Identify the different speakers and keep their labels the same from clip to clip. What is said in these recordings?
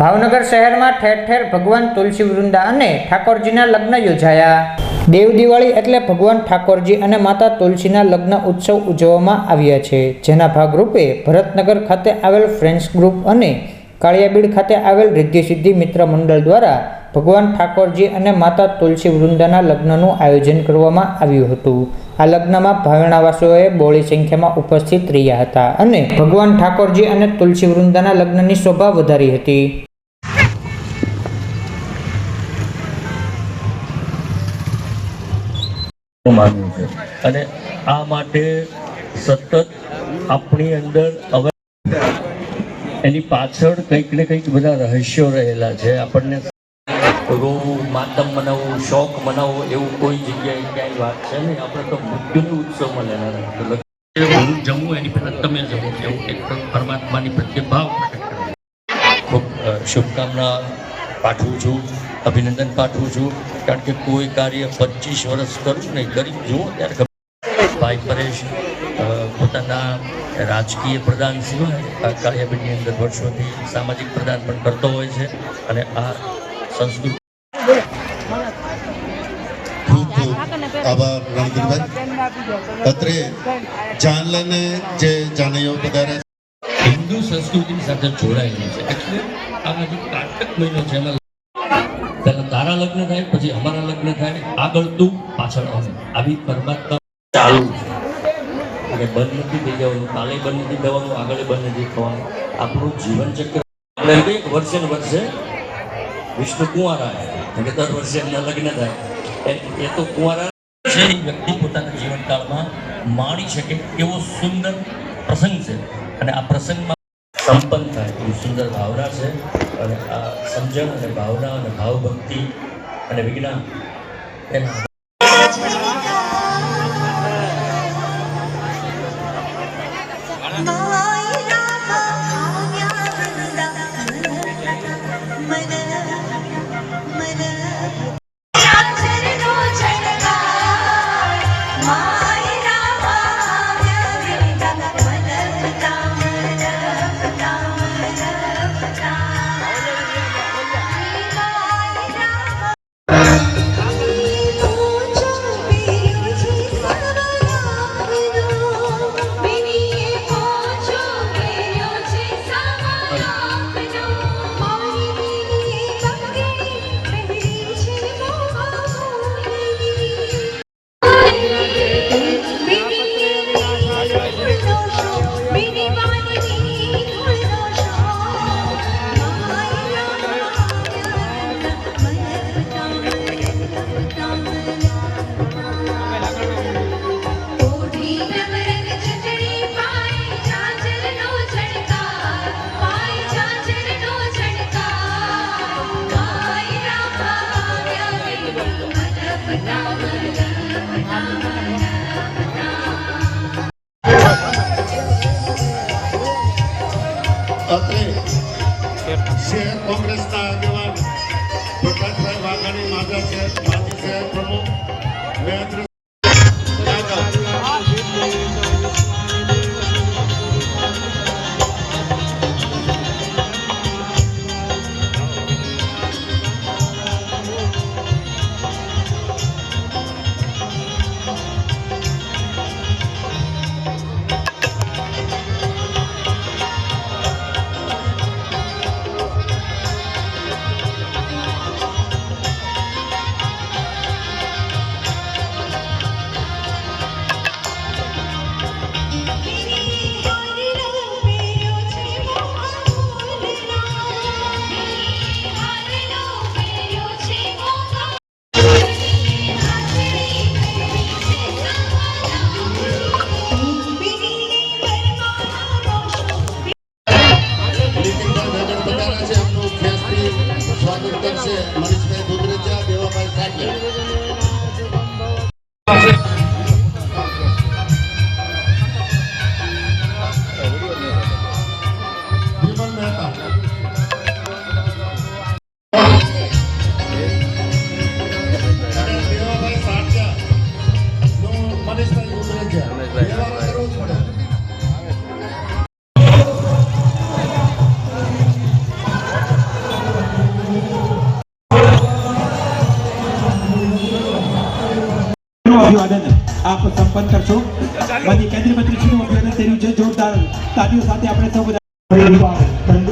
Speaker 1: ભાવનગર શહેરમાં ઠેર ઠેર ભગવાન તુલસી વૃંદા અને ઠાકોરજીના લગ્ન યોજાયા. દેવ દિવાળી એટલે ભગવાન ઠાકોરજી અને માતા તુલસીના લગ્ન ઉત્સવ ઉજવવામાં આવ્યા છે, જેના ભાગરૂપે ભરતનગર ખાતે આવેલ ફ્રેન્ડ્સ ગ્રુપ અને કાળિયાબીડ ખાતે આવેલ રિદ્ધિ સિદ્ધિ મિત્ર મંડળ દ્વારા ભગવાન ઠાકોરજી અને માતા તુલસી વૃંદાના લગ્નનું આયોજન કરવામાં આવ્યું હતું. આ લગ્નમાં ભાવણાવાસીઓએ બોળી સંખ્યામાં ઉપસ્થિત રહ્યા હતા અને ભગવાન ઠાકોરજી અને તુલસી વૃંદાના લગ્નની શોભા વધારી હતી.
Speaker 2: માનવું છે. અને આ માટે સતત આપણી અંદર હવે એની પાછળ કંઈક ને કંઈક બધા રહસ્યો રહેલા છે. આપણને રોવું માતમ મનાવવું શોખ મનાવવો એવું કોઈ જગ્યાએ ક્યાંય વાત છે નહીં. આપણે તો મૃત્યુનો ઉત્સવ મળેલા હું જમું, એની પહેલાં તમે જમો. એવું એક પરમાત્માની પ્રત્યે ભાવ ખૂબ શુભકામના પાઠવું છું. અભિનંદન પાઠવું છું, કારણ કે કોઈ કાર્ય પચીસ વર્ષ કરું નહીં કરી જુઓ ત્યારે ભાઈ પરેશ પોતાના રાજકીય પ્રદાન સિવાય આ કાળિયાબીડની અંદર વર્ષોથી સામાજિક પ્રદાન પણ કરતો હોય છે અને આ સંસ્કૃતિ
Speaker 3: અત્રે જાનલાને જે જાનૈયો પધાર્યા
Speaker 2: હિન્દુ સંસ્કૃતિ સાથે જોડાયેલી છે. એટલે આ હજુ કારતક મહિનો છે તારા લગ્ન થાય, પછી અમારા લગ્ન થાય, આગળ તું પાછળ અમે આવી પરમાત્મા ચાલુ. અને બંધ નથી થઈ જવાનું કાલે બંધ નથી થવાનું આગળ બંધ નથી થવાનું. આપણું જીવન ચક્ર એમ વર્ષે ને વર્ષે વિષ્ણુ કુંવારા અને દર વર્ષે એમના લગ્ન થાય. એ તો કુંવારા છે. વ્યક્તિ પોતાના જીવનકાળમાં માણી શકે એવો સુંદર પ્રસંગ છે. અને આ પ્રસંગમાં સંપન્ન થાય. એવી સુંદર ભાવના છે. અને આ સમજણ અને ભાવના અને ભાવભક્તિ અને વિજ્ઞાન એના
Speaker 3: સ્વાગત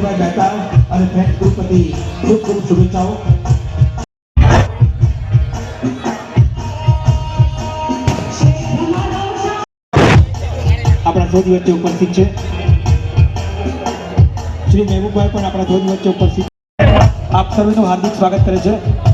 Speaker 4: ધર્મેન્દ્રભાઈ મહેતા અને ફ્રેન્ડ ગ્રુપ ખૂબ ખૂબ શુભેચ્છાઓ આપણા ધ્વજ વચ્ચે ઉપસ્થિત છે શ્રી મહેબુભાઈ પણ આપણા ધ્વજ વચ્ચે ઉપસ્થિત આપ સર્વેનું હાર્દિક સ્વાગત કરે છે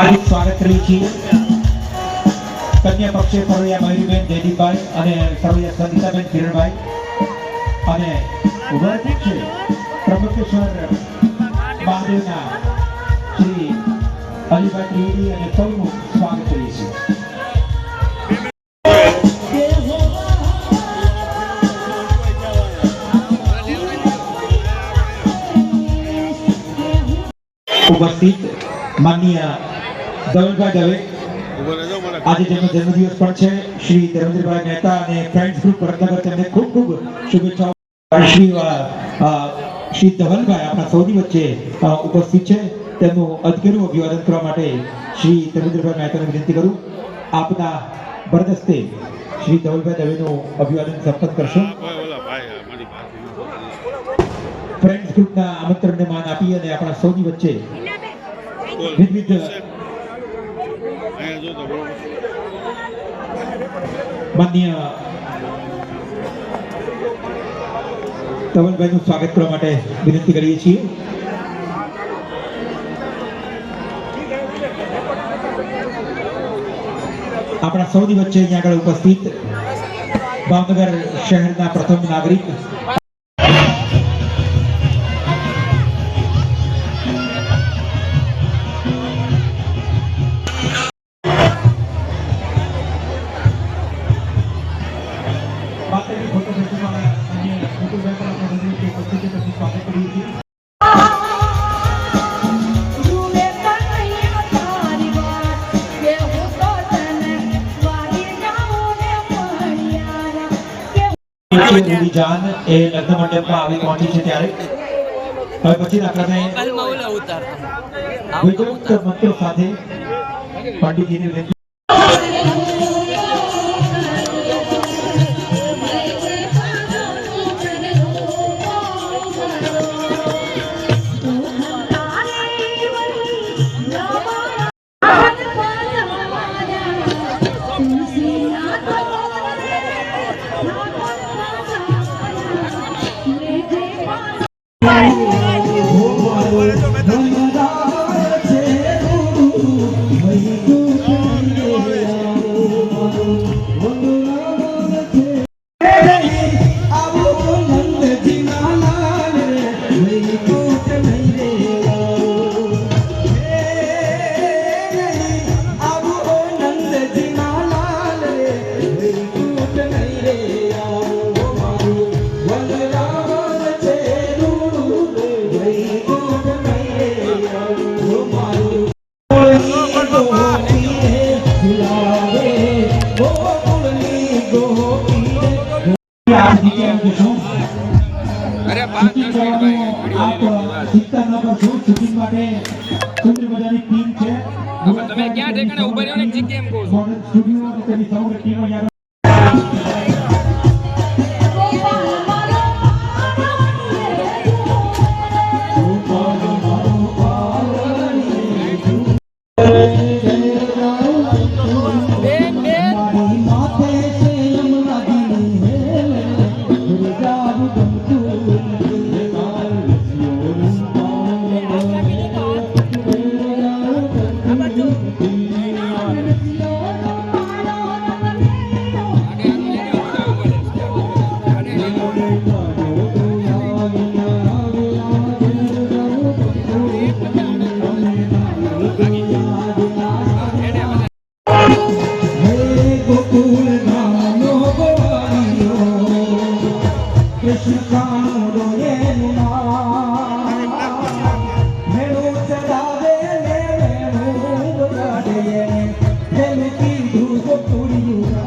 Speaker 4: હાર્દિક સ્વાગત છે કન્યા પક્ષે ફરવૈયા મયુરીબેન, જયદીપભાઈ અને ફરવૈયા સંગીતાબેન કિરણભાઈ. અને વર છે પ્રમુખેશ્વર મહાદેવના શ્રી અલીભાઈ ત્રિવેદી અને સૌનું સ્વાગત કરીએ છીએ. ઉપસ્થિત માનનીય ધવલભાઈ દવે. આજે જેમનો જન્મદિવસ પણ છે શ્રી ધર્મેન્દ્રભાઈ મહેતા અને ફ્રેન્ડ્સ ગ્રુપ વડનગર તેમને ખૂબ ખૂબ શુભેચ્છાઓ. શ્રી શ્રી ધવલભાઈ આપણા સૌની વચ્ચે ઉપસ્થિત છે. તેમનું અધકેરું અભિવાદન કરવા માટે શ્રી ધર્મેન્દ્રભાઈ મહેતાને વિનંતી કરું. આપના બરદસ્તે શ્રી ધવલભાઈ દવેનું અભિવાદન સંપન્ન કરશો. ફ્રેન્ડ્સ ગ્રુપના આમંત્રણને માન આપી અને આપણા સૌની વચ્ચે વિવિધ માનનીય ધવલભાઈનું સ્વાગત કરવા માટે વિનંતી કરીએ છીએ આપણા સૌની વચ્ચે અહીંયા આગળ ઉપસ્થિત ભાવનગર શહેરના પ્રથમ નાગરિક જાન એ લગ્ન મંડપમાં આવી પહોંચી છે ત્યારે. હવે પછીના ક્રમે વિદ્યુત મંત્રો સાથે પંડિતજીની આપ ચિંતા ન કરશો શૂટિંગ માટે સુંદર મજાની ટીમ છે.
Speaker 5: તમે ક્યાં ઠેકાણે ઊભા રહ્યો ને? જી કેમ કહું
Speaker 4: ধ্রুব করিয়া